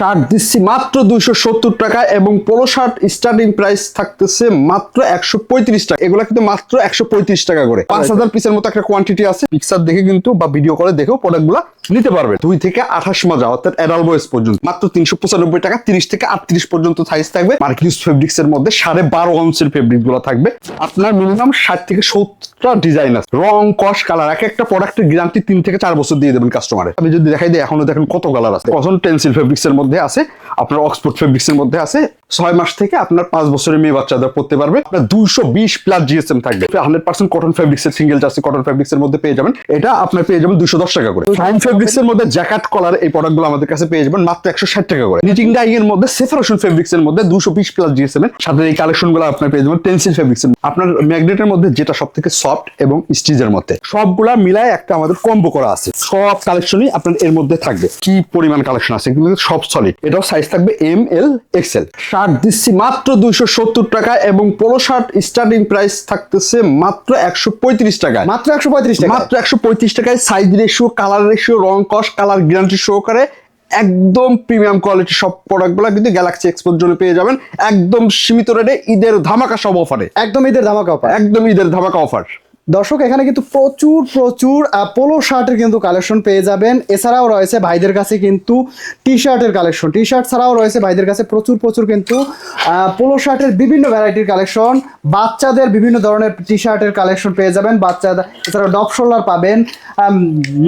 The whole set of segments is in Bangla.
শার্ট দিচ্ছি মাত্র দুইশো সত্তর টাকা এবং পোলো শার্ট স্টার্টিং প্রাইস থাকতেছে মাত্র একশো পঁয়ত্রিশ টাকা। এগুলো কিন্তু মাত্র একশো পঁয়ত্রিশ টাকা করে। পাঁচ হাজার পিসের মতো একটা কোয়ান্টিটি আছে। পিকচার দেখে কিন্তু বা ভিডিও করে দেখেও প্রোডাক্টগুলা নিতে পারবে। দুই থেকে আঠাশ মাজা, অর্থাৎ অ্যাডাল বয়স পর্যন্ত। মাত্র তিনশো পঁচানব্বই টাকা, তিরিশ থেকে আটত্রিশ পর্যন্ত সাইজ থাকবে। মার্কিউস ফেব্রিক্স এর মধ্যে সাড়ে বারো অংশের ফেব্রিকগুলো থাকবে। আপনার মিনিমাম ষাট থেকে সত্তরটা ডিজাইন আছে। রং, কস কালার এক একটা প্রোডাক্টের গ্যারান্টি তিন থেকে চার বছর দিয়ে দেবেন কাস্টমারে আমি যদি দেখাই দিই, এখনও দেখেন কত কালার আছে। কখন টেন্সিল ফেব্রিক্স এর মধ্যে আছে, আপনার অক্সফোর্ড ফেব্রিক্স এর মধ্যে আছে। ছয় মাস থেকে আপনার পাঁচ বছরের মেয়ে বাচ্চাদের পড়তে পারবে। আপনার দুইশো বিশ প্লাস জিএসএম থাকবে। হান্ড্রেড পার্সেন্ট কটন ফেব্রিক্স এর সিঙ্গেল জার্সি কটন ফেব্রিক্স এর মধ্যে পেয়ে যাবেন। এটা আপনার পেয়ে যাবেন দুশো দশ টাকা করে। ফাইন ফেব্রিক্স এর মধ্যে জ্যাকেট কলার এই প্রোডাক্টগুলো আমাদের কাছে পেয়ে যাবেন মাত্র একশো ষাট টাকা করে। নিটিং ডাইং এর মধ্যে সেফারেশন ফেব্রিক্স এর মধ্যে দুশো বিশ প্লাস জিএসএম এর। সাথে এই কালেকশনগুলো আপনার পেয়ে যাবেন পেন্সিল ফেব্রিক্স আপনার ম্যাগনেটের মধ্যে যেটা সব থেকে সফট এবং স্টিজের মধ্যে। সবগুলা মিলায় একটা আমাদের কম্বো করা আছে। সব কালেকশনই আপনার এর মধ্যে থাকবে। কি পরিমাণ কালেকশন আছে? কিন্তু সব সলিড এটাও সাইজ থাকবে এম এল এক্সেল শার্ট দিচ্ছি মাত্র দুইশো সত্তর টাকা এবং পোলো শার্ট স্টার্টিং প্রাইস থাকতেছে মাত্র একশো পঁয়ত্রিশ টাকা মাত্র একশো পঁয়ত্রিশ টাকা মাত্র একশো পঁয়ত্রিশ টাকায় সাইজ রেশিও কালার রেশিও রং কস কালার গ্যারান্টি সহকারে একদম প্রিমিয়াম কোয়ালিটি সব প্রোডাক্টগুলো কিন্তু গ্যালাক্সি এক্সপোর জন্য পেয়ে যাবেন। একদম সীমিত রেটে ঈদের ধামাকা সব অফারে একদম ঈদের ধামাকা অফার একদম ঈদের ধামাকা অফার দর্শক, এখানে কিন্তু প্রচুর প্রচুর পোলো শার্টের কিন্তু কালেকশন পেয়ে যাবেন। এছাড়াও রয়েছে ভাইদের কাছে কিন্তু টি শার্টের কালেকশন। টি শার্ট ছাড়াও রয়েছে ভাইদের কাছে প্রচুর প্রচুর কিন্তু পোলো শার্টের বিভিন্ন ভ্যারাইটির কালেকশন। বাচ্চাদের বিভিন্ন ধরনের টি শার্টের কালেকশন পেয়ে যাবেন। বাচ্চাদের এছাড়াও ডপ শোল্ডার পাবেন।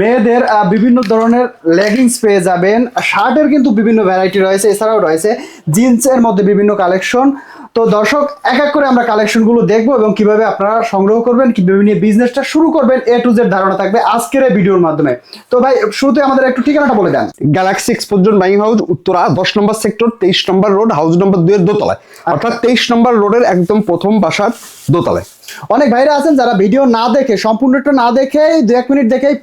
মেয়েদের বিভিন্ন ধরনের লেগিংস পেয়ে যাবেন। শার্টের কিন্তু বিভিন্ন ভ্যারাইটি রয়েছে। এছাড়াও রয়েছে জিন্সের মধ্যে বিভিন্ন কালেকশন। তো দর্শক এক এক করে আমরা কালেকশনগুলো দেখব এবং কীভাবে আপনারা সংগ্রহ করবেন কীভাবে নিয়ে বিজনেসটা শুরু করবেন এ টু জেড ধারণা থাকবে আজকের এই ভিডিওর মাধ্যমে। তো ভাই শুরুতে আমাদের একটু ঠিকানাটা বলে দেন। গ্যালাক্সি এক্সপোজন বাইং হাউস উত্তরা দশ নম্বর সেক্টর তেইশ নম্বর রোড হাউস নম্বর দুয়ের দোতলায়। অর্থাৎ তেইশ নম্বর রোডের একদম প্রথম বাসার দোতলায়। অনেক ভাইরা আছেন যারা ভিডিও না দেখে সম্পূর্ণটা না দেখে দু এক মিনিট দেখেই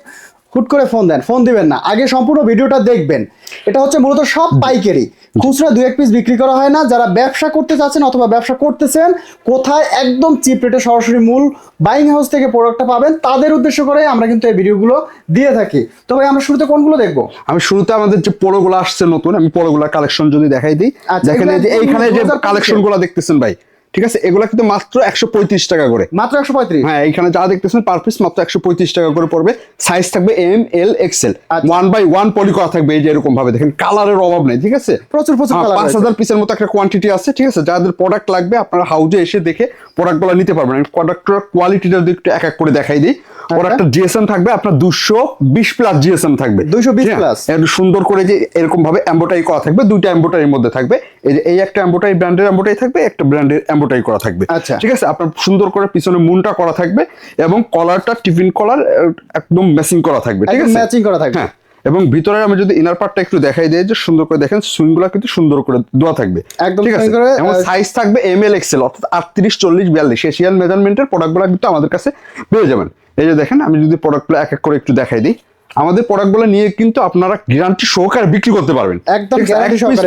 হুট করে ফোন দেন ফোন দিবেন না। আগে সম্পূর্ণ ভিডিওটা দেখবেন। এটা হচ্ছে মূলত সব পাইকারি। খুচরা দু এক পিস বিক্রি করা হয় না। যারা ব্যবসা করতে চাচ্ছেন অথবা ব্যবসা করতেছেন কোথায় একদম চিপ রেটে সরাসরি মূল বাইং হাউস থেকে প্রোডাক্টটা পাবেন তাদের উদ্দেশ্য করে আমরা কিন্তু এই ভিডিওগুলো দিয়ে থাকি। তো ভাই আমরা শুরুতে কোনগুলো দেখব? আমি শুরুতে আমাদের যে পোলোগুলো আসছে নতুন আমি পোলোগুলা কালেকশন যদি দেখাই দিই। আচ্ছা, দেখেন এইখানে যে 2025 কালেকশনগুলো দেখতেছেন ভাই। ঠিক আছে? এগুলা কিন্তু মাত্র একশো পঁয়ত্রিশ টাকা করে। মাত্র একশো পঁয়ত্রিশ? হ্যাঁ এইখানে যা দেখতেছেন পার পিস মাত্র একশো পঁয়ত্রিশ টাকা করে পড়বে। সাইজ থাকবে এম এল এক্সেল আচ্ছা। ওয়ান বাই ওয়ান পলি করা থাকবে এই যে এরকম ভাবে। দেখেন কালারের অভাব নেই ঠিক আছে? প্রচুর প্রচুর হ্যাঁ, পাঁচ হাজার পিসের মতো একটা কোয়ান্টিটি আছে ঠিক আছে? যাদের প্রোডাক্ট লাগবে আপনারা হাউজে এসে দেখে প্রোডাক্টগুলো নিতে পারবেন। আমি প্রোডাক্টের কোয়ালিটিটা যদি একটু এক এক করে দেখাই দিই। আচ্ছা। প্রোডাক্টের জিএসএম থাকবে আপনার দুশো বিশ প্লাস জিএসএম থাকবে। 220 হ্যাঁ, plus। একটু সুন্দর করে যে এরকম ভাবে এম্বোটারি করা থাকবে দুইটা এম্বোটারির মধ্যে থাকবে। এই যে এই একটা এম্বোটারি ব্র্যান্ডের এম্বোটারি থাকবে একটা ব্র্যান্ডের এম্বোটারি করা থাকবে। আচ্ছা। ঠিক আছে? আপনার সুন্দর করে পিছনে মুনটা করা থাকবে এবং কলারটা টিফিন কলার একদম ম্যাচিং করা থাকবে ঠিক আছে? matching করা থাকবে। হ্যাঁ। এবং ভিতরে আমি যদি ইনার পার্টটা একটু দেখাই দিই যে সুন্দর করে দেখেন সুইংগুলো কিন্তু সুন্দর করে দেওয়া থাকবে। একদম ঠিক আছে? এবং সাইজ থাকবে এম এল এক্সেল অর্থাৎ আটত্রিশ চল্লিশ বিয়াল্লিশ। এশিয়ান মেজারমেন্টের প্রোডাক্টগুলো কিন্তু আমাদের কাছে পেয়ে যাবেন। এই যে দেখেন আমি যদি প্রোডাক্টগুলো এক এক করে একটু দেখাই দিই। আমাদের প্রোডাক্টগুলো নিয়ে কিন্তু আপনারা গ্যারান্টি সহকারে বিক্রি করতে পারবেন। একদম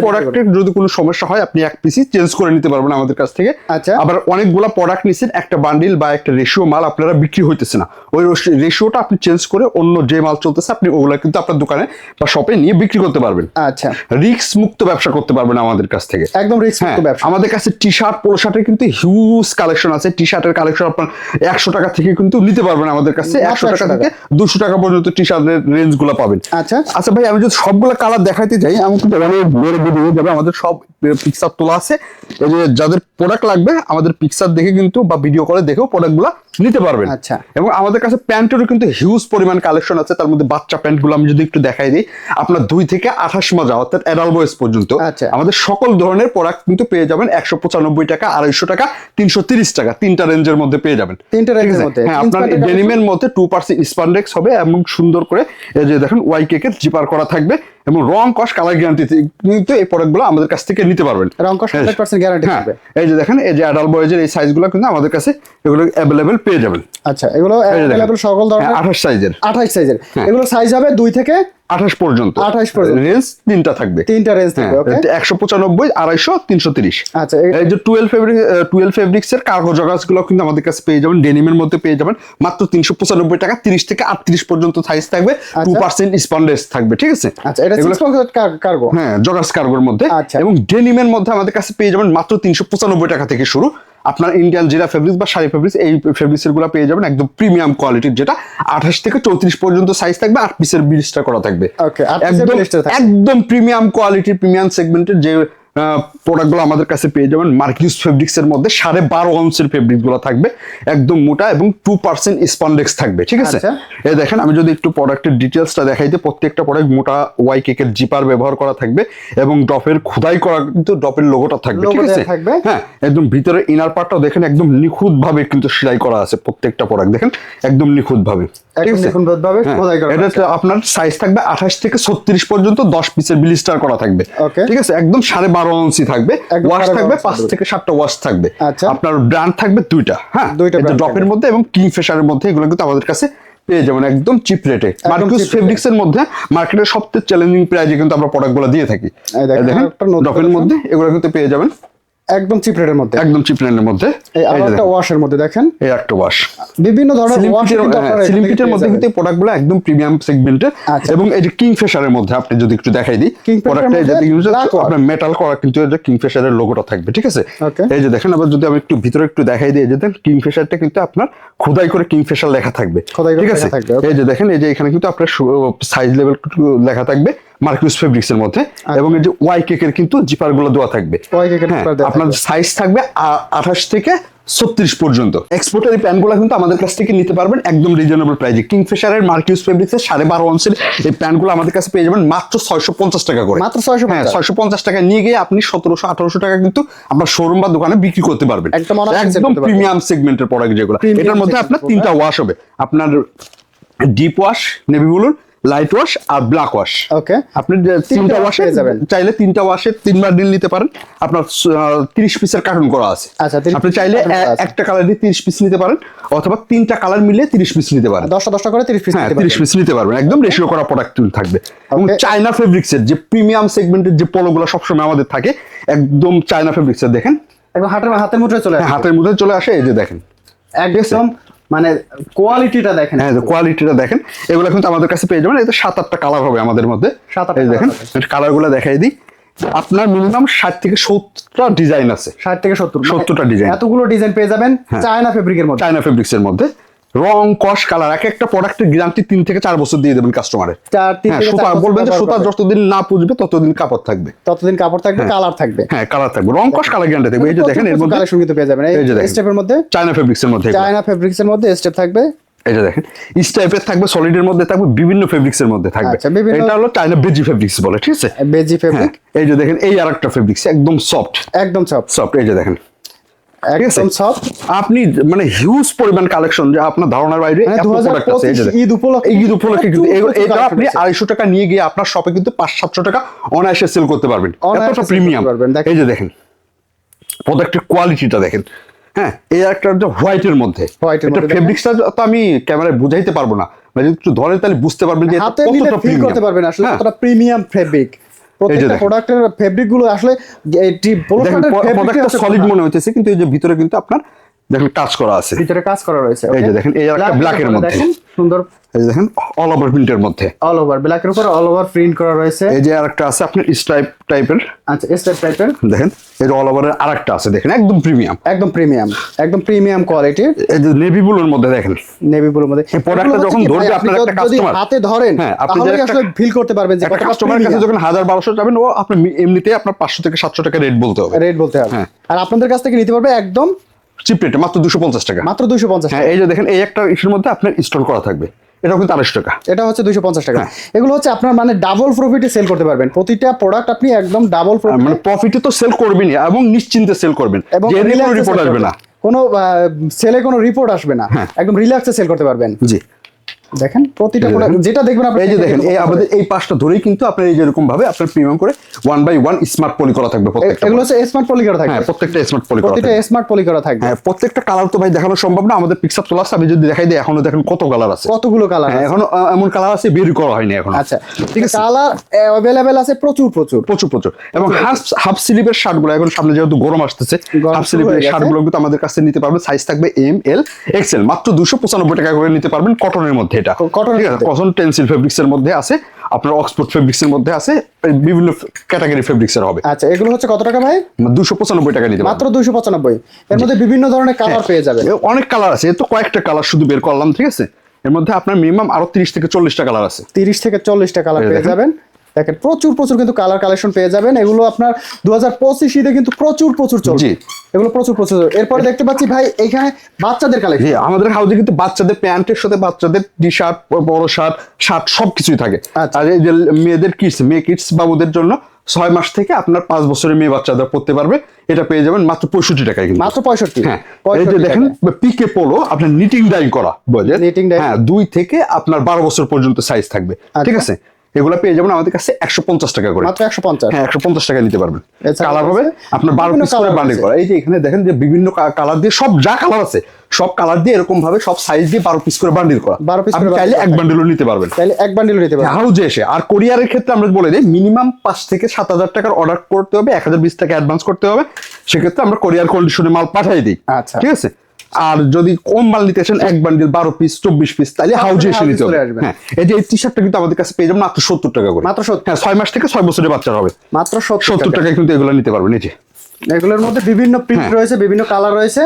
প্রোডাক্টের যদি কোনো সমস্যা হয় আপনি এক পিসি চেঞ্জ করে নিতে পারবেন আমাদের কাছ থেকে। আচ্ছা। আবার অনেকগুলো প্রোডাক্ট নিচ্ছেন একটা বান্ডিল বা একটা রেশিও মাল আপনারা বিক্রি হইতেছে না। ওই রেশিওটা আপনি চেঞ্জ করে অন্য যে মাল চলতেছে আপনি ওগুলা কিন্তু আপনার দোকানে বা শপে নিয়ে বিক্রি করতে পারবেন। আচ্ছা। রিক্স মুক্ত ব্যবসা করতে পারবেন আমাদের কাছ থেকে। একদম রিস্ক হ্যাঁ, ব্যবসা। আমাদের কাছে টি শার্ট পোলো শার্টের কিন্তু হিউজ কালেকশন আছে। টি শার্টের কালেকশন আপনার একশো টাকা থেকে কিন্তু নিতে পারবেন আমাদের কাছে। একশো টাকা থেকে দুশো টাকা পর্যন্ত টি শার্টের রেঞ্জগুলো পাবেন আচ্ছা। আচ্ছা ভাই আমি যদি সবগুলো কালার দেখাইতে চাই আমি কিন্তু আমাদের সব পিকচার তোলা আছে। যাদের প্রোডাক্ট লাগবে আমাদের পিকচার দেখে কিন্তু বা ভিডিও করে দেখেও প্রোডাক্টগুলা নিতে পারবেন। আচ্ছা। এবং আমাদের কাছে প্যান্টেরও কিন্তু হিউজ পরিমাণ কালেকশন আছে তার মধ্যে বাচ্চা প্যান্টগুলো আমি যদি একটু দেখাই দিই আপনার দুই থেকে আঠাশ মাজা অর্থাৎ অ্যাডাল বয়স পর্যন্ত। আচ্ছা। আমাদের সকল ধরনের প্রোডাক্ট কিন্তু পেয়ে যাবেন একশো পঁচানব্বই টাকা আড়াইশো টাকা তিনশো তিরিশ টাকা তিনটা রেঞ্জের মধ্যে পেয়ে যাবেন। তিনটা ঠিক মধ্যে। হ্যাঁ আপনার ডেনিমের মধ্যে টু পার্সেন্ট স্পান্ডেক্স হবে এবং সুন্দর করে এই যে দেখেন ওয়াই কেকের জিপার করা থাকবে। এবং রং কস কালার গ্যারান্টি কিন্তু এই প্রোডাক্টগুলো আমাদের কাছ থেকে নিতে পারবেন রং কস হ্যাঁ। 100% guarantee হ্যাঁ, থাকবে। এই যে দেখেন এই যে অ্যাডাল বয়েজের এই সাইজগুলো কিন্তু আমাদের কাছে এগুলো অ্যাভেলেবেল পেয়ে যাবেন আচ্ছা এগুলো অ্যাভেলেবেল সকল হ্যাঁ, ধরনের আঠাশ সাইজের আঠাশ সাইজের হ্যাঁ। এগুলো সাইজ হবে দুই থেকে আঠাশ পর্যন্ত। 28 পর্যন্ত। রেঞ্জ তিনটা থাকবে। তিনটা রেঞ্জ হ্যাঁ থাকবে একশো পঁচানব্বই আড়াইশো তিনশো তিরিশ। আচ্ছা এই যে টুয়েলভ ফেব্রিক টুয়েলভ ফেব্রিক্স এর কার্গো জগাসগুলো কিন্তু আমাদের কাছে পেয়ে যাবেন ডেনিমের মধ্যে পেয়ে যাবেন। মাত্র তিনশো পঁচানব্বই টাকা তিরিশ থেকে আটত্রিশ পর্যন্ত সাইজ থাকবে টু পার্সেন্ট স্পন্ডেস থাকবে ঠিক আছে? আচ্ছা এটা কার্গো হ্যাঁ জগাস কার্গোর মধ্যে। আচ্ছা। এবং ডেনিমের মধ্যে আমাদের কাছে পেয়ে যাবেন মাত্র তিনশো পঁচানব্বই টাকা থেকে শুরু। আপনার ইন্ডিয়ান জিরা ফেব্রিক্স বা শাড়ি ফেব্রিক্স এই ফেব্রিক্সগুলো পেয়ে যাবেন একদম প্রিমিয়াম কোয়ালিটির যেটা আঠাশ থেকে চৌত্রিশ পর্যন্ত সাইজ থাকবে আট পিসের বিশটা করা থাকবে একদম। একদম প্রিমিয়াম কোয়ালিটির প্রিমিয়াম সেগমেন্টের যে প্রোডাক্টগুলো আমাদের কাছে পেয়ে যাবেন। মার্কিউস ফেব্রিক্স এর মধ্যে সাড়ে বারো অংশের ফেব্রিকগুলো থাকবে। একদম মোটা এবং টু পার্সেন্ট স্পন্ডেক্স থাকবে ঠিক আছে? আচ্ছা। এই দেখেন আমি যদি একটু প্রোডাক্টের ডিটেলসটা দেখাই দিই প্রত্যেকটা প্রোডাক্ট মোটা ওয়াই কেকের জিপার ব্যবহার করা থাকবে এবং ডপের খোদাই করা কিন্তু ডপের লোগোটা থাকবে ঠিক আছে? হ্যাঁ একদম ভিতরে ইনার পার্টটাও দেখেন একদম নিখুঁত ভাবে কিন্তু সেলাই করা আছে প্রত্যেকটা প্রোডাক্ট দেখেন? একদম নিখুঁতভাবে হ্যাঁ, এটা আপনার সাইজ থাকবে আঠাশ থেকে ছত্রিশ পর্যন্ত দশ পিসের বিলিস্টার করা থাকবে. ঠিক আছে? একদম সাড়ে বারো ইঞ্চি থাকবে ওয়াশ থাকবে পাঁচ থেকে সাতটা ওয়াশ থাকবে। আচ্ছা। আপনার ব্র্যান্ড থাকবে দুইটা হ্যাঁ? দুইটা ড্রপের মধ্যে এবং কিংফিশারের মধ্যে এগুলো কিন্তু আমাদের কাছে পেয়ে যাবেন একদম চিপ রেটে মার্কুস ফেব্রিক্স এর মধ্যে মার্কেটের সবচেয়ে চ্যালেঞ্জিং প্রাইজে কিন্তু আমরা প্রোডাক্টগুলো দিয়ে থাকি। দেখেন, ডপের মধ্যে এগুলো কিন্তু পেয়ে যাবেন। একদম চিপ রেটের মধ্যে। একদম চিপ রেটের মধ্যে। এই একটা ওয়াশের মধ্যে দেখেন। এই একটা ওয়াশ বিভিন্ন ধরনের ওয়াশ আপনারা স্লিম মধ্যে কিন্তু প্রোডাক্টগুলো একদম প্রিমিয়াম আচ্ছা। এবং এই যে কিংফিশারের মধ্যে আপনি যদি একটু দেখাই দিই প্রোডাক্টটা এই যে মধ্যে দেখুন যে black work। আপনার মেটাল করা কিন্তু এই যে কিংফিশারের লোগোটা থাকবে ঠিক আছে? এই যে দেখেন আবার যদি আমি একটু ভিতরে একটু দেখাই দিই যে দেখেন কিংফিশারটা কিন্তু আপনার খোদাই করে কিংফিশার লেখা থাকবে ঠিক আছে? এই যে দেখেন এই যে এখানে কিন্তু আপনার সাইজ লেভেল লেখা থাকবে। মার্কুস ফেব্রিক্স এর মধ্যে এবং এই যে ওয়াই কেকের কিন্তু জিপারগুলো দেওয়া থাকবে। হ্যাঁ, আপনার সাইজ থাকবে আঠাশ থেকে ছত্রিশ পর্যন্ত। এক্সপোর্টের এই প্যান্টগুলো কিন্তু আমাদের কাছ থেকে নিতে পারবেন একদম রিজনেবল প্রাইজে কিংফিশারের মার্কিউস ফেব্রিক্সের সাড়ে বারো অংশের এই প্যান্টগুলো আমাদের কাছে পেয়ে যাবেন মাত্র ছয়শো পঞ্চাশ টাকা করে। মাত্র ছয়শো হ্যাঁ ছয়শো পঞ্চাশ টাকা নিয়ে গিয়ে আপনি সতেরোশো আঠারোশো টাকা কিন্তু আপনার শোরুম বা দোকানে বিক্রি করতে পারবেন। একদম একদম প্রিমিয়াম সেগমেন্টের প্রোডাক্ট যেগুলো। এটার মধ্যে আপনার তিনটা ওয়াশ হবে। আপনার ডিপ ওয়াশ নেভি ব্লুর লাইট ওয়াশ আর ব্ল্যাক ওয়াশ ওকে আপনি তিনটা ওয়াশে যাবেন। চাইলে তিনটা ওয়াশে তিনবার ডিল নিতে পারেন। আপনার তিরিশ পিসের কার্টুন করা আছে। আচ্ছা, আপনি চাইলে carton করা এ- আছে। একটা তিরিশ পিস নিতে পারেন অথবা তিনটা কালার মিলিয়ে তিরিশ পিস নিতে পারেন। দশটা দশটা করে তিরিশ পিস হ্যাঁ নিতে তিরিশ পিস নিতে পারবেন। একদম রেশিও করা প্রোডাক্ট থাকবে। এবং চায়না ফেব্রিক্সের যে প্রিমিয়াম সেগমেন্টের যে পলোগুলো সবসময় আমাদের থাকে একদম চায়না ফেব্রিক্সের দেখেন। একদম হাতের হাতের মুঠোয় চলে হ্যাঁ, আসে। হাতের মধ্যে চলে আসে এই যে দেখেন। একদম মানে কোয়ালিটিটা দেখেন হ্যাঁ কোয়ালিটিটা দেখেন এগুলো কিন্তু আমাদের কাছে পেয়ে যাবেন এতে সাত আটটা কালার হবে আমাদের মধ্যে। সাত আটটা দেখেন কালারগুলো কালারগুলো দেখাই দিই। আপনার মিনিমাম ষাট থেকে সত্তরটা ডিজাইন আছে। ষাট থেকে সত্তর সত্তরটা ডিজাইন এতগুলো ডিজাইন পেয়ে যাবেন চায়না ফেব্রিকের মধ্যে। চায়না ফেব্রিক্সের মধ্যে। রং কস কালার এক একটা প্রোডাক্টের গ্যারান্টি তিন থেকে চার বছর দিয়ে দেবেন কাস্টমারের চার তিন হ্যাঁ সুতা বলবেন যে সুতা যতদিন না পুজবে ততদিন কাপড় থাকবে। ততদিন কাপড় থাকবে কালার থাকবে। হ্যাঁ কালার থাকবে। রং কস কালার গ্যারান্টি থাকবে। এই যে দেখেন এর মধ্যে কালেকশন কিন্তু পেয়ে যাবেন। এই স্টেপের মধ্যে চায়না ফেব্রিক্সের মধ্যে চায়না ফেব্রিক্সের মধ্যে স্টেপ থাকবে। এই যে দেখেন স্টাইপের থাকবে সলিডের মধ্যে থাকবে বিভিন্ন ফেব্রিক্স এর মধ্যে থাকবে। আচ্ছা, এটা হলো চায়না বেজি ফেব্রিক্স বলে ঠিক আছে? বেজি হ্যাঁ ফেব্রিক এই যে দেখেন এই আরেকটা ফেব্রিক্স একদম সফট একদম সফট সফট এই যে দেখেন। একদম আপনি মানে হিউজ পরিমাণ কালেকশন যে আপনার ধারণার বাইরে এত প্রোডাক্ট আছে এই যে 2025 দেখেন। ঈদ উপলক্ষে ঈদ উপলক্ষে কিন্তু এটা আপনি আড়াইশো টাকা নিয়ে গিয়ে আপনার শপে কিন্তু পাঁচ সাতশো টাকা অনায়াসে সেল করতে পারবেন। এতটা প্রিমিয়াম। এই যে দেখেন প্রোডাক্টের কোয়ালিটিটা দেখেন। হ্যাঁ এই একটা হোয়াইটের মধ্যে এটা মধ্যে ফেব্রিক্সটা তো আমি ক্যামেরায় বুঝাইতে পারব না। মানে যদি একটু ধরে তাহলে বুঝতে পারবেন যে হাতে নিলে ফিল করতে পারবেন আসলে হ্যাঁ। কতটা প্রিমিয়াম ফেব্রিক প্রত্যেকটা। প্রোডাক্টের ফেব্রিকগুলো আসলে সলিড মনে হচ্ছে কিন্তু এই যে ভিতরে কিন্তু আপনার দেখেন টাচ করা আছে। ভিতরে কাজ করা রয়েছে এই যে দেখেন, এই একটা black এর মধ্যে। দেখেন সুন্দর। এই যে দেখেন অল ওভার প্রিন্টের মধ্যে। অল ওভার ব্ল্যাকের উপর অল ওভার প্রিন্ট করা রয়েছে। এই যে আরেকটা আছে আপনার স্ট্রাইপ টাইপের আচ্ছা স্টেপ টাইপের দেখেন এই যে অল ওভারের আরেকটা আছে দেখেন একদম প্রিমিয়াম একদম প্রিমিয়াম একদম প্রিমিয়াম কোয়ালিটির এই যে নেভি ব্লুর মধ্যে দেখেন। নেভি ব্লুর মধ্যে। এই হচ্ছে যখন কি ধরবে আপনার একটা customer- হাতে ধরেন হ্যাঁ, আপনি যে আসলে ফিল করতে পারবেন যে একটা কাস্টমারের কাছে যখন হাজার বারোশো যাবেন ও আপনি এমনিতেই আপনার পাঁচশো থেকে সাতশো টাকা রেট বলতে হবে। রেট বলতে হবে। হ্যাঁ। আর আপনাদের কাছ থেকে নিতে পারবে একদম চিপ রেটে মাত্র দুশো পঞ্চাশ টাকা। মাত্র দুশো পঞ্চাশ হ্যাঁ এই যে দেখেন এই একটা ইস্যুর মধ্যে আপনার ইনস্টল করা থাকবে। এটাও কিন্তু আড়াইশো টাকা। এটা হচ্ছে দুইশো পঞ্চাশ টাকা। হ্যাঁ। এগুলো হচ্ছে আপনার মানে ডাবল প্রফিটে সেল করতে পারবেন। প্রতিটা প্রোডাক্ট আপনি একদম ডাবল প্রফিট মানে প্রফিটে তো সেল করবেনই এবং নিশ্চিন্তে সেল করবেন। এবং রিপোর্ট আসবে না। কোনো সেলে কোনো রিপোর্ট আসবে না। হ্যাঁ। একদম রিল্যাক্সে সেল করতে পারবেন। জি। দেখেন প্রতিটা। যেটা দেখবেন আপনি এই যে দেখেন এই আমাদের এই পাঁচটা ধরেই কিন্তু আপনার এই যেরকম ভাবে আপনার প্রিমিয়াম করে one by one smart poly করা থাকবে প্রত্যেকটা এগুলো হচ্ছে স্মার্ট পলি করা থাকবে। হ্যাঁ প্রত্যেকটা স্মার্ট পলি করা স্মার্ট পলি করা থাকবে। হ্যাঁ প্রত্যেকটা কালার তো ভাই দেখানো সম্ভব না আমাদের পিকচার আমি যদি দেখাই দিই এখনও দেখেন কত কালার আছে। কতগুলো কালার হ্যাঁ এখনও এমন কালার আছে বের করা হয়নি এখন। আচ্ছা ঠিক আছে। কালার অ্যাভেলেবেল আছে প্রচুর প্রচুর। প্রচুর প্রচুর। এবং হাফ হাফ স্লিভের শার্টগুলো এখন সামনে যেহেতু গরম আসতেছে হাফ স্লিভের হয়ে গেছে। শার্টগুলো কিন্তু আমাদের কাছে নিতে পারবেন সাইজ থাকবে এম এল এক্সেল মাত্র দুশো পঁচানব্বই টাকা করে নিতে পারবেন কটনের মধ্যে। এটা। কটন টেন্সিল ফেব্রিক্স এর মধ্যে আছে আপনার অক্সফোর্ড ফেব্রিক্স এর মধ্যে আছে বিভিন্ন ক্যাটাগরি ফেব্রিক্স এর হবে। আচ্ছা এগুলো হচ্ছে কত টাকা ভাই? দুশো পঁচানব্বই টাকা নিতে মাত্র দুইশো পঁচানব্বই। এর মধ্যে বিভিন্ন ধরনের কালার পেয়ে যাবেন। অনেক কালার আছে তো কয়েকটা কালার শুধু বের করলাম ঠিক আছে? এর মধ্যে আপনার মিনিমাম আরও তিরিশ থেকে চল্লিশটা কালার আছে। তিরিশ থেকে চল্লিশটা কালার পেয়ে যাবেন। দেখেন প্রচুর প্রচুর কিন্তু কালার কালেকশন পেয়ে যাবেন। এগুলো আপনার দু হাজার পঁচিশ ঈদে কিন্তু প্রচুর প্রচুর চলছে এগুলো প্রচুর প্রচুর। এরপরে দেখতে পাচ্ছি ভাই এখানে বাচ্চাদের কালেকশন আমাদের হাউজে কিন্তু বাচ্চাদের প্যান্টের সাথে বাচ্চাদের টি শার্ট বড় শার্ট শার্ট সবকিছুই থাকে। আচ্ছা। আর এই যে মেয়েদের কিডস মেয়ে কিডস বাবুদের জন্য ছয় মাস থেকে আপনার পাঁচ বছরের মেয়ে বাচ্চাদের পড়তে পারবে। এটা পেয়ে যাবেন মাত্র পঁয়ষট্টি টাকায় কিন্তু। মাত্র পঁয়ষট্টি। হ্যাঁ। এই যে দেখেন পিকে পোলো আপনার নিটিং ডাই করা বুঝলেন? Knitting dye। হ্যাঁ দুই থেকে আপনার বারো বছর পর্যন্ত সাইজ থাকবে। ঠিক আচ্ছা। আছে? এগুলা পেয়ে যাবেন আমাদের কাছে একশো পঞ্চাশ টাকা করে। মাত্র একশো পঞ্চাশ। হ্যাঁ একশো পঞ্চাশ টাকা নিতে পারবেন। কালার হবে আপনার বারো পিস করে বান্ডিল। করা। এই যে এখানে দেখেন যে বিভিন্ন কালার দিয়ে সব যা কালার আছে সব কালার দিয়ে এরকম ভাবে সব সাইজ দিয়ে বারো পিস করে বান্ডিল করা। 12 piece আপনি করে চাইলে এক বান্ডিলও নিতে পারবেন। তাহলে এক বান্ডিল নিতে পারবেন। হাউজে এসে আর কোরিয়ারের ক্ষেত্রে আমরা বলে দিই মিনিমাম পাঁচ থেকে সাত হাজার টাকার অর্ডার করতে হবে এক হাজার বিশ টাকা অ্যাডভান্স করতে হবে। সেক্ষেত্রে আমরা কোরিয়ার কন্ডিশনে মাল পাঠাই দিই। আচ্ছা। ঠিক আছে? আর যদি কম মাল নিতে চান এক বান্ডিল বারো পিস চব্বিশ পিস তাহলে হাউজে এসে নিতে হবে। হ্যাঁ এই যে এই টি শার্টটা কিন্তু আমাদের কাছে পেয়ে যাবেন মাত্র সত্তর টাকা করে। মাত্র হ্যাঁ ছয় মাস থেকে ছয় বছরের বাচ্চার হবে। মাত্র সত্তর টাকা। কিন্তু এগুলো নিতে পারবেন এই যে। এগুলোর মধ্যে বিভিন্ন প্রিন্ট হ্যাঁ। রয়েছে বিভিন্ন কালার রয়েছে।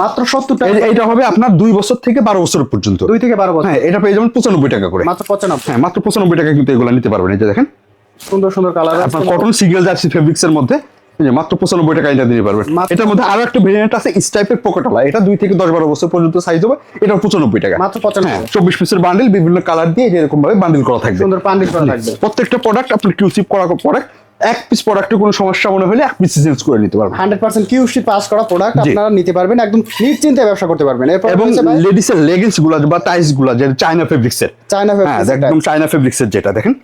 মাত্র সত্তর টাকা। এটা হবে আপনার দুই বছর থেকে বারো বছর পর্যন্ত। দুই থেকে বারো বছর। হ্যাঁ এটা পেয়ে যাবেন পঁচানব্বই টাকা করে। মাত্র পঁচানব্বই। হ্যাঁ মাত্র পঁচানব্বই টাকা কিন্তু এগুলো নিতে পারবেন এই যে দেখেন। সুন্দর সুন্দর কালার আপনার কটন সিঙ্গেল জার্সি ফেব্রিক্স এর মধ্যে। মাত্র পঁচানব্বই টাকা এটা দিতে পারবেন এটার মধ্যে আরও একটা ভেরিয়েন্ট আছে স্টাইপের পকেটওয়ালা এটা দুই থেকে দশ বারো বছর পর্যন্ত সাইজ হবে এটা পঁচানব্বই টাকা। মাত্র 95 হ্যাঁ চব্বিশ পিসের বান্ডিল বিভিন্ন কালার দিয়ে এরকম ভাবে বান্ডিল করা থাকবে। সুন্দর পান্ডিল করা থাকবে। প্রত্যেকটা প্রোডাক্ট আপনার কিউসিপ করা প্রোডাক্ট এক পিস প্রোডাক্টে কোনো সমস্যা মনে হলে এক পিস চেঞ্জ করে নিতে পারবেন। হান্ড্রেড পার্সেন্ট কিউসি পাস করা প্রোডাক্ট। আপনারা নিতে পারবেন একদম নিশ্চিন্তে ব্যবসা করতে পারবেন। এবং লেডিসের লেগিংসগুলা বা টাইসগুলা যে চায়না ফেব্রিক্স এর চায়না ফেব্রিক্স একদম চায়না ফেব্রিক্স এর যেটা দেখেন।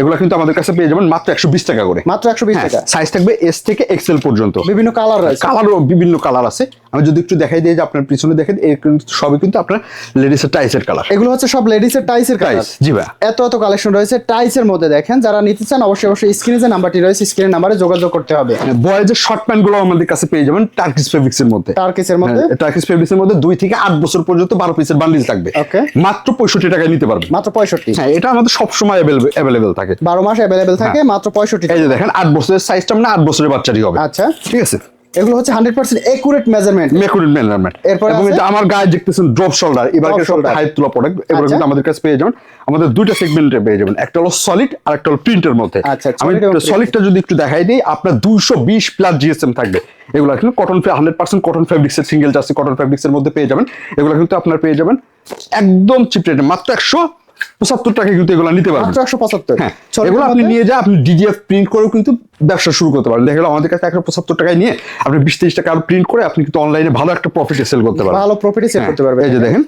এগুলো কিন্তু আমাদের কাছে পেয়ে যাবেন মাত্র একশো বিশ টাকা করে। মাত্র একশো বিশ টাকা। সাইজ থাকবে এস থেকে এক্সেল পর্যন্ত। বিভিন্ন কালার কালারও বিভিন্ন কালার আছে। আমি যদি একটু দেখাই দিই যে আপনার পিছনে দেখেন কিন্তু সবই কিন্তু আপনার লেডিসের টাইসের কালার এগুলো হচ্ছে সব লেডিসের টাইসের কালার টাইস জি ভাই। এত এত কালেকশন রয়েছে। টাইসের মধ্যে দেখেন যারা নিতে চান অবশ্যই অবশ্যই স্ক্রিনে যে নাম্বারটি রয়েছে স্ক্রিনের নাম্বারে যোগাযোগ করতে হবে। বয়েজের শর্ট প্যান্টগুলো আমাদের কাছে পেয়ে যাবেন টার্কিস ফেব্রিক্স এর মধ্যে। টার্কিসের মধ্যে? টার্কিস ফেব্রিক্স এর মধ্যে দুই থেকে আট বছর পর্যন্ত বারো পিসের বান্ডিল থাকবে। ওকে মাত্র পঁয়ষট্টি টাকায় নিতে পারবেন। মাত্র পঁয়ষট্টি। হ্যাঁ এটা আমাদের সবসময় অ্যাভেলেবেল থাকে। বারো মাস অ্যাভেলেবেল থাকে মাত্র পঁয়ষট্টি এই যে দেখেন আট বছরের সাইজটা মানে আট বছরের বাচ্চারই হবে। আচ্ছা। ঠিক আছে? এগুলো হচ্ছে হান্ড্রেড পার্সেন্ট একুরেট মেজারমেন্ট মেকুরিন মেজারমেন্ট এরপরে এবং এটা আমার গায়ে দেখতেছেন ড্রপ শোল্ডার এবার। হাই তোলা প্রোডাক্ট এগুলো আচ্ছা। কিন্তু আমাদের কাছে পেয়ে যাবেন। আমাদের দুইটা সেগমেন্টে পেয়ে যাবেন। একটা হলো সলিড আর একটা হলো প্রিন্টের মধ্যে। আচ্ছা, আমি solid সলিডটা যদি একটু দেখাই দিই আপনার দুইশো বিশ প্লাস জিএসএম থাকবে। এগুলো কিন্তু cotton hundred percent cotton fabrics এর সিঙ্গেল জার্সি কটন ফেব্রিক্স এর মধ্যে পেয়ে যাবেন। এগুলো কিন্তু আপনার পেয়ে যাবেন একদম চিপ রেটে মাত্র একশো পঁচাত্তর টাকা কিন্তু এগুলো নিতে পারবেন। একশো পঁচাত্তর। হ্যাঁ এগুলো আপনি নিয়ে যা আপনি প্রিন্ট করেও কিন্তু ব্যবসা শুরু করতে পারেন। দেখা গেলো আমাদের কাছে একশো পঁচাত্তর টাকায় নিয়ে আপনি বিশ তিরিশ টাকা আরও প্রিন্ট করে আপনি কিন্তু অনলাইনে ভালো একটা প্রফিটে সেল করতে পারেন ভালো প্রফিটে সেল করতে পারবে এই যে দেখেন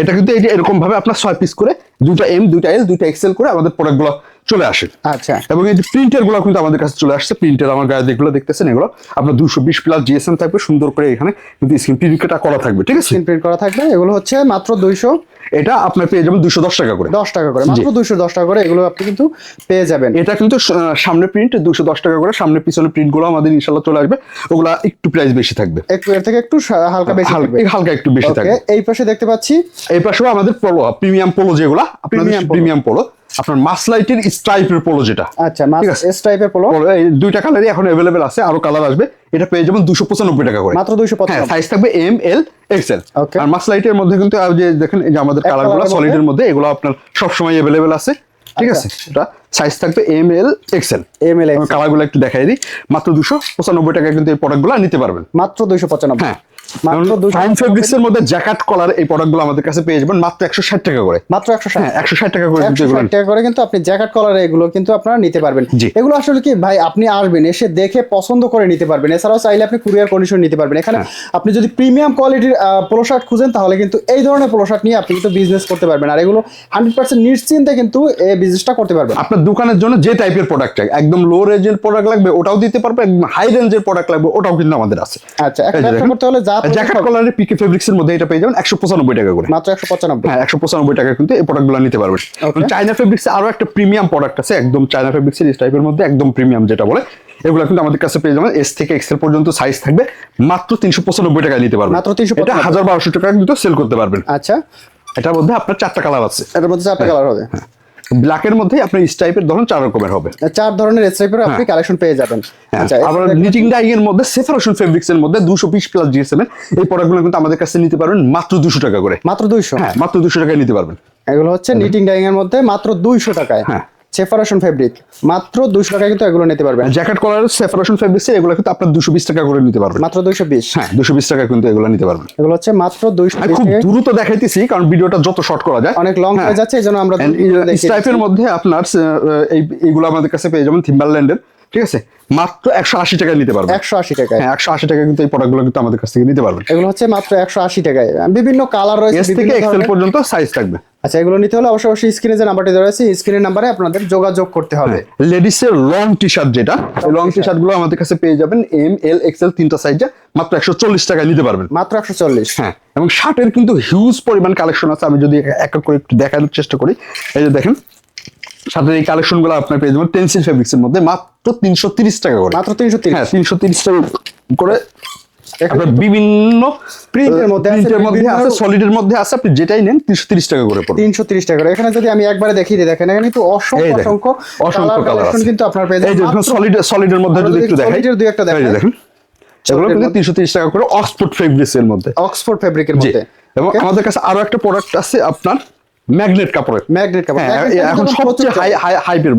এটা কিন্তু এই যে এরকম ভাবে আপনার ছয় পিস করে দুটা এম এল দুটা এক্সেল করে আমাদের প্রোডাক্টগুলো চলে আসে। আচ্ছা। এবং এই প্রিন্টারগুলো কিন্তু আমাদের কাছে চলে আসছে। প্রিন্টার আমার গায়ে যেগুলো দেখতেছেন এগুলো আপনার দুশো বিশ প্লাস জিএসএম থাকবে সুন্দর করে এখানে কিন্তু স্ক্রিন প্রিন্টটা করা থাকবে ঠিক আছে? স্ক্রিন প্রিন্ট করা থাকবে। এগুলো হচ্ছে মাত্র দুইশো এটা আপনার পেয়ে যাবেন দুশো দশ টাকা করে। দশ টাকা করে মাত্র দুইশো দশ টাকা করে এগুলো আপনি কিন্তু পেয়ে যাবেন। এটা কিন্তু সামনে প্রিন্ট দুশো দশ টাকা করে সামনে পিছনে প্রিন্টগুলো আমাদের ইনশাল্লাহ চলে আসবে। ওগুলা একটু প্রাইস বেশি থাকবে। একটু এর থেকে একটু হালকা বেশি হালকা থাকবে। হালকা একটু বেশি থাকবে। এই পাশে দেখতে পাচ্ছি এই পাশেও আমাদের পোলো প্রিমিয়াম পোলো যেগুলা আপনাদের প্রিমিয়াম পোলো আপনার মাস মাসলাইটের স্ট্রাইপের পোলো যেটা। আচ্ছা টাইপের পোলো দুইটা কালারই এখন অ্যাভেলেবেল আছে আরও কালার আসবে। এটা পেয়ে যাবেন দুশো পঁচানব্বই টাকা করে। মাত্র দুইশো হ্যাঁ সাইজ থাকবে এম এল এক্সেল. আর মাসলাইটের মধ্যে কিন্তু আর যে দেখেন এই যে আমাদের কালারগুলো সলিডের মধ্যে এগুলো আপনার সবসময় অ্যাভেলেবেল আছে। ঠিক আচ্ছা। আছে? এটা সাইজ থাকবে এম এল এক্সেল ML কালারগুলো একটু দেখাই দিই। মাত্র দুশো পঁচানব্বই টাকা কিন্তু এই প্রোডাক্টগুলো নিতে পারবেন। মাত্র দুইশো পঁচানব্বই। হ্যাঁ। মাত্র 200 ফাইন ফেব্রিক্স এর মধ্যে জ্যাকেট কলার এই প্রোডাক্টগুলো আমাদের কাছে পেয়ে যাবেন। মাত্র একশো ষাট টাকা করে। মাত্র একশো ষাট। হ্যাঁ একশো ষাট টাকা করে কিন্তু একশো এগুলো ষাট টাকা করে কিন্তু আপনি জ্যাকেট কলার এগুলো কিন্তু আপনারা নিতে পারবেন। এগুলো আসলে কি ভাই আপনি আসবেন এসে দেখে পছন্দ করে নিতে পারবেন। এছাড়াও চাইলে আপনি কুরিয়ার কন্ডিশন নিতে পারবেন। এখানে হ্যাঁ। আপনি যদি প্রিমিয়াম কোয়ালিটির পোলো শার্ট খুঁজেন তাহলে কিন্তু এই ধরনের পোলো শার্ট নিয়ে আপনি কিন্তু বিজনেস করতে পারবেন। আর এগুলো হান্ড্রেড পার্সেন্ট নিশ্চিন্তে কিন্তু এই বিজনেসটা করতে পারবেন। আপনার দোকানের জন্য যে টাইপের প্রোডাক্ট চাই একদম লো রেঞ্জের প্রোডাক্ট লাগবে ওটাও দিতে পারবে একদম হাই রেঞ্জের প্রোডাক্ট লাগবে ওটাও কিন্তু আমাদের আছে। আচ্ছা একটা। করতে হলে যা জ্যাকেট কলারের পিকে ফেব্রিক্স এর মধ্যে এটা পেয়ে যাবেন একশো পঁচানব্বই টাকা করে। মাত্র একশো পঁচানব্বই। হ্যাঁ একশো পঁচানব্বই টাকা কিন্তু এই প্রোডাক্টগুলো নিতে পারবেন. চাইনা ফেব্রিক্স আরও একটা প্রিমিয়াম প্রোডাক্ট আছে একদম চাইনা ফেব্রিক্স এর টাইপের মধ্যে একদম প্রিমিয়াম যেটা বলে এগুলো কিন্তু আমাদের কাছে পেয়ে যাবেন। এস থেকে এক্সেল পর্যন্ত সাইজ থাকবে মাত্র তিনশো পঁচানব্বই টাকায় নিতে পারবেন। মাত্র 395 এটা হাজার বারোশো টাকা কিন্তু সেল করতে পারবেন। আচ্ছা। এটার মধ্যে আপনার চারটা কালার আছে। এটার মধ্যে চারটা কালার হবে। ব্ল্যাকের মধ্যে আপনার ইস টাইপের ধরুন চার রকমের হবে। চার ধরনের স্ট্রাইপের আপনি কালেকশন পেয়ে যাবেন। হ্যাঁ, আচ্ছা আবার নিটিং ডাইং এর মধ্যে সেফারেশন ফেব্রিক্স এর মধ্যে দুশো পিস প্লাস জিএসএম এই প্রোডাক্টগুলো কিন্তু আমাদের কাছে নিতে পারবেন মাত্র দুশো টাকা করে। মাত্র দুইশো? হ্যাঁ মাত্র দুশো টাকায় নিতে পারবেন। এগুলো হচ্ছে নিটিং ডাইং এর মধ্যে মাত্র দুইশো টাকায়। হ্যাঁ। সেপারেশন ফেব্রিক মাত্র দুইশো টাকায় কিন্তু এগুলো নিতে পারবেন। জ্যাকেট কলার সেফারেশন ফেব্রিক্স এগুলো কিন্তু আপনার দুশো বিশ টাকা করে নিতে পারবেন। মাত্র দুইশো বিশ। হ্যাঁ দুশো বিশ টাকা কিন্তু এগুলো নিতে পারবেন। এগুলো হচ্ছে মাত্র দুইশো খুব দ্রুত দেখাইতেছি কারণ ভিডিওটা যত শর্ট করা যায়। অনেক লং হয়ে। যাচ্ছে এই জন্য আমরা স্টাইপের মধ্যে আপনার এই এইগুলো আমাদের কাছে পেয়ে যাবেন থিম্বারল্যান্ডের ঠিক আছে? মাত্র একশো আশি টাকায় নিতে পারবেন। একশো আশি টাকায়। হ্যাঁ একশো আশি টাকা কিন্তু এই প্রোডাক্টগুলো কিন্তু আমাদের কাছ থেকে নিতে পারবেন। এগুলো হচ্ছে মাত্র একশো আশি টাকায়। বিভিন্ন কালার রয়েছে থেকে এক্সেল পর্যন্ত সাইজ থাকবে। আচ্ছা এগুলো নিতে হলে অবশ্যই অবশ্যই স্ক্রিনে যে নাম্বারটি দেওয়া আছে স্ক্রিনের নাম্বারে আপনাদের যোগাযোগ করতে হবে। লেডিসের লং টি শার্ট যেটা লং টি শার্টগুলো আমাদের কাছে পেয়ে যাবেন এম এল এক্সেল তিনটা সাইজে মাত্র একশো চল্লিশ টাকায় নিতে পারবেন। মাত্র একশো চল্লিশ। হ্যাঁ এবং শার্টের কিন্তু হিউজ পরিমাণ কালেকশন আছে আমি যদি এক এক করে একটু দেখানোর চেষ্টা করি। এই যে দেখেন শার্টের এই কালেকশনগুলো আপনার পেয়ে যাবেন টেন্সিল ফেব্রিক্স এর মধ্যে মাত্র তিনশো তিরিশ টাকা করে। মাত্র তিনশো হ্যাঁ তিনশো তিরিশ টাকা করে আপনার বিভিন্ন প্রিন্টের মধ্যে প্রিন্টের মধ্যে আছে সলিডের মধ্যে আছে আপনি যেটাই নেন তিনশো তিরিশ টাকা করে পড়বে। তিরিশ টাকা করে। এখানে যদি আমি একবারে দেখিয়ে দিই দেখেন এখানে কিন্তু অসংখ্য অসংখ্য অসংখ্য কালার আছে। কিন্তু আপনার পেয়ে এই মাত্র- সলিড সলিডের মধ্যে যদি একটু দেখাই এর দুই একটা। দেখেন এগুলো কিন্তু মধ্যে- তিনশো তিরিশ টাকা করে অক্সফোর্ড ফেব্রিক্স এর মধ্যে। অক্সফোর্ড ফেব্রিকের মধ্যে। এবং আমাদের কাছে আরও একটা প্রোডাক্ট আছে আপনার ম্যাগনেট কাপড়ের। ম্যাগনেট কাপড় হ্যাঁ এখন সবচেয়ে হাই হাই হাইপের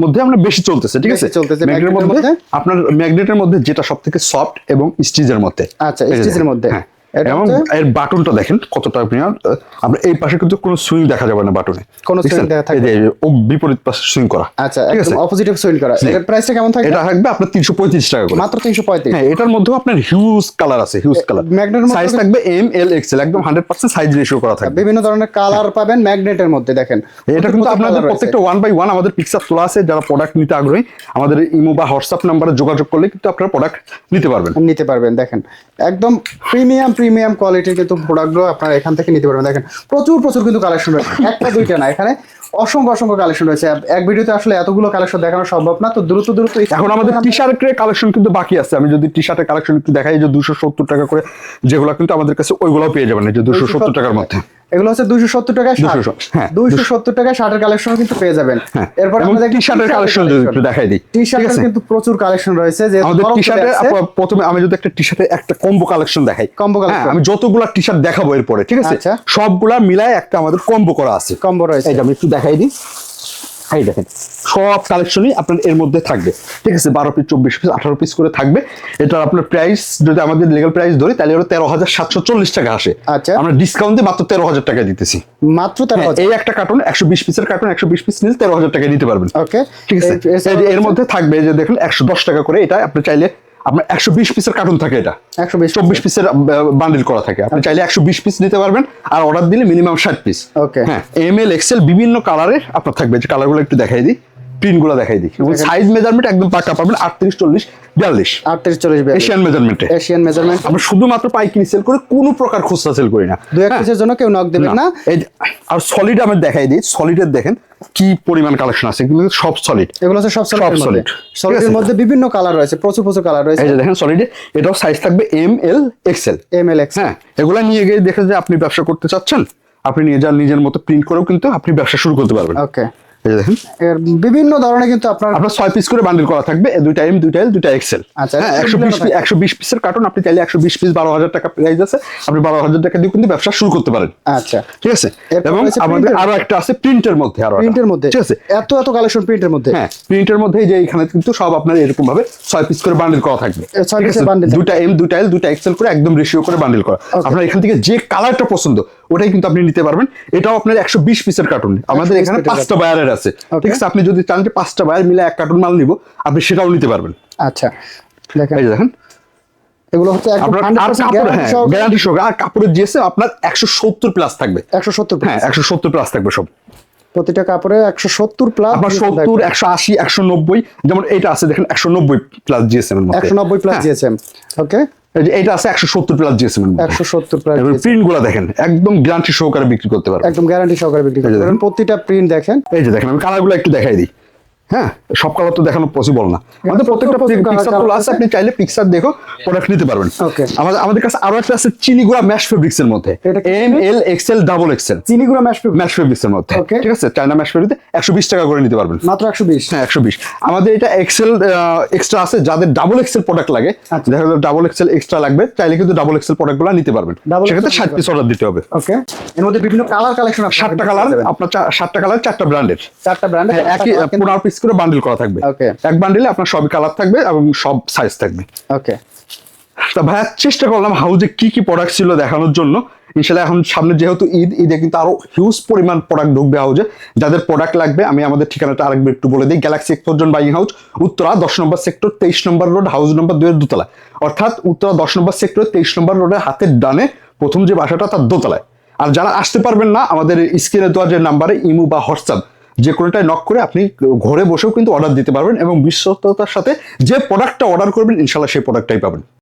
মধ্যে আমরা বেশি চলতেছে ঠিক আছে? চলতেছে, ম্যাগনেটের মধ্যে? আপনার ম্যাগনেটের মধ্যে যেটা সবথেকে সফট এবং স্টিচের মধ্যে। আচ্ছা, স্টিজের এর মধ্যে। হ্যাঁ। এবং এর বাটনটা দেখেন কতটা প্রিমিয়াম আমরা এই পাশে কিন্তু কোনো সুইং দেখা যাবে না বাটনে। কোনো swing দেখা থাকবে ও বিপরীত পাশে সুইং করা। আচ্ছা একদম আছে? অপোজিটিভ সুইং করা। জি। এটার প্রাইসটা কেমন থাকে এটা থাকবে আপনার তিনশো পঁয়ত্রিশ টাকা করে। মাত্র তিনশো পঁয়ত্রিশ। হ্যাঁ এটার মধ্যেও আপনার হিউজ কালার আছে হিউজ কালারের মধ্যে সাইজ থাকবে এম এল এক্সেল একদম হান্ড্রেড পার্সেন্ট সাইজ রেশিও করা থাকবে। বিভিন্ন ধরনের কালার পাবেন ম্যাগনেটের মধ্যে দেখেন। এটা কিন্তু আপনাদের প্রত্যেকটা ওয়ান বাই ওয়ান আমাদের পিকচার তোলা আছে যারা প্রোডাক্ট নিতে আগ্রহী আমাদের ইমো বা হোয়াটসঅ্যাপ নাম্বারে যোগাযোগ করলে কিন্তু আপনারা প্রোডাক্ট নিতে পারবেন। নিতে পারবেন দেখেন। একদম প্রিমিয়াম প্রিমিয়াম কোয়ালিটির কিন্তু প্রোডাক্টগুলো আপনারা এখান থেকে নিতে পারবেন। দেখেন প্রচুর প্রচুর কিন্তু কালেকশন রয়েছে। একটা দুইটা না এখানে অসংখ্য অসংখ্য কালেকশন রয়েছে। এক ভিডিওতে আসলে এতগুলো কালেকশন দেখানো সম্ভব না তো দ্রুত দ্রুত এখন আমাদের টি শার্টের কালেকশন কিন্তু বাকি আছে। আমি যদি টি শার্টের কালেকশন একটু দেখাই যে দুশো সত্তর টাকা করে যেগুলো কিন্তু আমাদের কাছে ওইগুলো পেয়ে যাবেন যে দুশো সত্তর টাকার মধ্যে। এগুলো হচ্ছে দুইশো সত্তর টাকায় হ্যাঁ, দুইশো সত্তর টাকায় শার্টের কালেকশন কিন্তু পেয়ে যাবেন। হ্যাঁ এরপর আমাদের টি শার্টের কালেকশন দেখাই দিই টি শার্টের কিন্তু প্রচুর কালেকশন রয়েছে যে আমাদের টি শার্টের প্রথমে আমি যদি একটা টি শার্টের একটা কম্বো কালেকশন দেখাই। কম্বো। হ্যাঁ, আমি যতগুলা টি শার্ট দেখাবো এরপরে ঠিক আছে? আচ্ছা। সবগুলা মিলায় একটা আমাদের কম্বো করা আছে। কম্বো রয়েছে। এই আমি একটু দেখাই দিই। এই দেখেন সব কালেকশনই আপনার এর মধ্যে থাকবে। ঠিক আছে বারো পিস চব্বিশ পিস আঠারো পিস করে থাকবে। এটার আপনার প্রাইস যদি আমাদের লিগাল প্রাইস ধরি তাহলে ওটা তেরো হাজার সাতশো চল্লিশ টাকা আসে। আচ্ছা। আমরা ডিসকাউন্ট দিয়ে মাত্র তেরো হাজার টাকা দিতেছি। মাত্র তেরো হ্যাঁ, এই একটা কার্টুন একশো বিশ পিসের কার্টুন একশো বিশ পিস নিলে তেরো হাজার টাকা দিতে পারবেন। ওকে ঠিক আছে? এর মধ্যে থাকবে যে দেখুন একশো দশ টাকা করে এটা আপনি চাইলে আপনার একশো বিশ পিসের কার্টুন থাকে এটা। একশো বিশ চব্বিশ পিসের বান্ডিল করা থাকে। আপনি চাইলে একশো বিশ পিস নিতে পারবেন আর অর্ডার দিলে মিনিমাম ষাট পিস ওকে হ্যাঁ এম এল এক্সেল বিভিন্ন কালারে আপনার থাকবে। যে কালারগুলো একটু দেখাই দিই প্রিন্টগুলো দেখাই দিই। এবং সাইজ মেজারমেন্ট একদম পাকা পাবেন আটত্রিশ চল্লিশ বিয়াল্লিশ। আটত্রিশ চল্লিশ এশিয়ান মেজারমেন্টে এশিয়ান মেজারমেন্ট আমরা শুধুমাত্র পাইকারি সেল করে কোনো প্রকার খুচরা সেল করি না। দু এক পিসের জন্য কেউ নক দেবেন না। আর সলিড আমি দেখাই দিই। সলিডের দেখেন কি পরিমাণ কালেকশন আছে। কিন্তু সব সলিড এগুলো হচ্ছে সব মধ্যে। solid। সলিডের মধ্যে বিভিন্ন কালার রয়েছে। প্রচুর প্রচুর কালার রয়েছে। এই যে দেখেন সলিডে এটাও সাইজ থাকবে M L XL M L X হ্যাঁ এগুলা নিয়ে গিয়ে দেখে যে আপনি ব্যবসা করতে চাচ্ছেন আপনি নিয়ে যান নিজের মতো প্রিন্ট করেও কিন্তু আপনি ব্যবসা শুরু করতে পারবেন। ওকে এই যে দেখেন। এর বিভিন্ন ধরনের কিন্তু আপনার আপনার ছয় পিস করে বান্ডিল করা থাকবে। দুইটা এম দুইটা এল দুইটা এক্সেল আচ্ছা, হ্যাঁ একশো বিশ একশো বিশ পিসের কার্টন আপনি চাইলে একশো বিশ পিস বারো হাজার টাকা প্রাইস আছে। আপনি বারো হাজার টাকা দিয়ে কিন্তু ব্যবসা শুরু করতে পারেন। আচ্ছা। ঠিক আছে? এবং আমাদের আরও একটা আছে প্রিন্টের মধ্যে আরও। প্রিন্টের মধ্যে। ঠিক আছে? এত এত কালেকশন প্রিন্টের মধ্যে। হ্যাঁ প্রিন্টের মধ্যে যে এখানে কিন্তু সব আপনার এরকম ভাবে ছয় পিস করে বান্ডিল করা ছয় থাকবে। দুটা এম দুটা এল দুটা এক্সেল করে একদম রেশিও করে বান্ডিল করা। আপনার এখান থেকে যে কালারটা পছন্দ ওটাই কিন্তু আপনি নিতে পারবেন। এটাও আপনার একশো বিশ পিসের কার্টুন আমাদের এখানে পাঁচটা বায়ারের আছে। ঠিক আছে? আপনি যদি চান যে পাঁচটা বায়ার মিলে এক কার্টুন মাল নিব আপনি সেটাও নিতে পারবেন। আচ্ছা। দেখেন। এই দেখেন। এগুলো হচ্ছে আর 100% কাপড় guarantee হ্যাঁ। গ্যারান্টি আর কাপড়ের জিএসএম আপনার একশো সত্তর প্লাস থাকবে। 170 হ্যাঁ একশো সত্তর প্লাস থাকবে সব। প্রতিটা কাপড়ে 170 প্লাস আপনার সত্তর একশো আশি একশো নব্বই যেমন এইটা আছে দেখেন একশো নব্বই প্লাস জিএসএম মধ্যে। 190 প্লাস দিয়েছেন ওকে এইটা আছে একশো সত্তর প্লাস জিএসএম একশো সত্তর 170 প্লাস প্রিন্টগুলা দেখেন একদম গ্যারান্টি সহকারে বিক্রি করতে পারবেন। একদম গ্যারান্টি সহকারে বিক্রি করতে দেখেন। পারেন প্রতিটা প্রিন্ট দেখেন। এই যে দেখেন আমি কালারগুলো একটু দেখাই দিই। হ্যাঁ সব কালার তো দেখানো পসিবল না। আমাদের প্রত্যেকটা পিকচার তোলা আছে আপনি চাইলে পিকচার দেখো প্রোডাক্ট নিতে পারবেন। আমাদের আমাদের কাছে আরও একটা আছে চিনিগুড়া ম্যাশ ফেব্রিক্স এর মধ্যে? M L XL double XL mesh mesh fabrics এর মধ্যে। ঠিক আছে? চায়না ম্যাশ একশো বিশ টাকা করে নিতে পারবেন। মাত্র 120 হ্যাঁ একশো বিশ। আমাদের এটা এক্সেল এক্সট্রা আছে যাদের ডাবল এক্সেল প্রোডাক্ট লাগে আচ্ছা। দেখা গেলো ডাবল এক্সেল এক্সট্রা লাগবে চাইলে কিন্তু ডাবল এক্সেল প্রোডাক্টগুলো নিতে পারবেন। সেক্ষেত্রে ষাট পিস অর্ডার দিতে হবে। ওকে এর মধ্যে বিভিন্ন কালার কালেকশন সাতটা কালার আপনার সাতটা কালার চারটা ব্র্যান্ডের চারটা ব্র্যান্ড একই পনেরো পিস করে বান্ডিল করা থাকবে। এক বান্ডিলে আপনার সবই কালার থাকবে এবং সব সাইজ থাকবে। ওকে তা ভাইয়া চেষ্টা করলাম হাউজে কি কি প্রোডাক্ট ছিল দেখানোর জন্য। ইনশাল্লাহ এখন সামনে যেহেতু ঈদ ঈদে কিন্তু আরও হিউজ পরিমাণ প্রোডাক্ট ঢুকবে হাউজে যাদের প্রোডাক্ট লাগবে আমি আমাদের ঠিকানাটা আরেকবার একটু বলে দিই। গ্যালাক্সি এক্সপোর্জন বাইং হাউস উত্তরা দশ নম্বর সেক্টর তেইশ নম্বর রোড হাউস নম্বর দুয়ের দোতলা অর্থাৎ উত্তরা দশ নম্বর সেক্টর তেইশ নম্বর রোডের হাতের ডানে প্রথম যে বাসাটা তার দোতলায়। আর যারা আসতে পারবেন না আমাদের স্ক্রিনে দেওয়া যে নাম্বারে ইমু বা হোয়াটসঅ্যাপ যে কোনোটায় নক করে আপনি ঘরে বসেও কিন্তু অর্ডার দিতে পারবেন এবং বিশ্বস্ততার সাথে যে প্রোডাক্টটা অর্ডার করবেন ইনশাল্লাহ সেই প্রোডাক্টটাই পাবেন।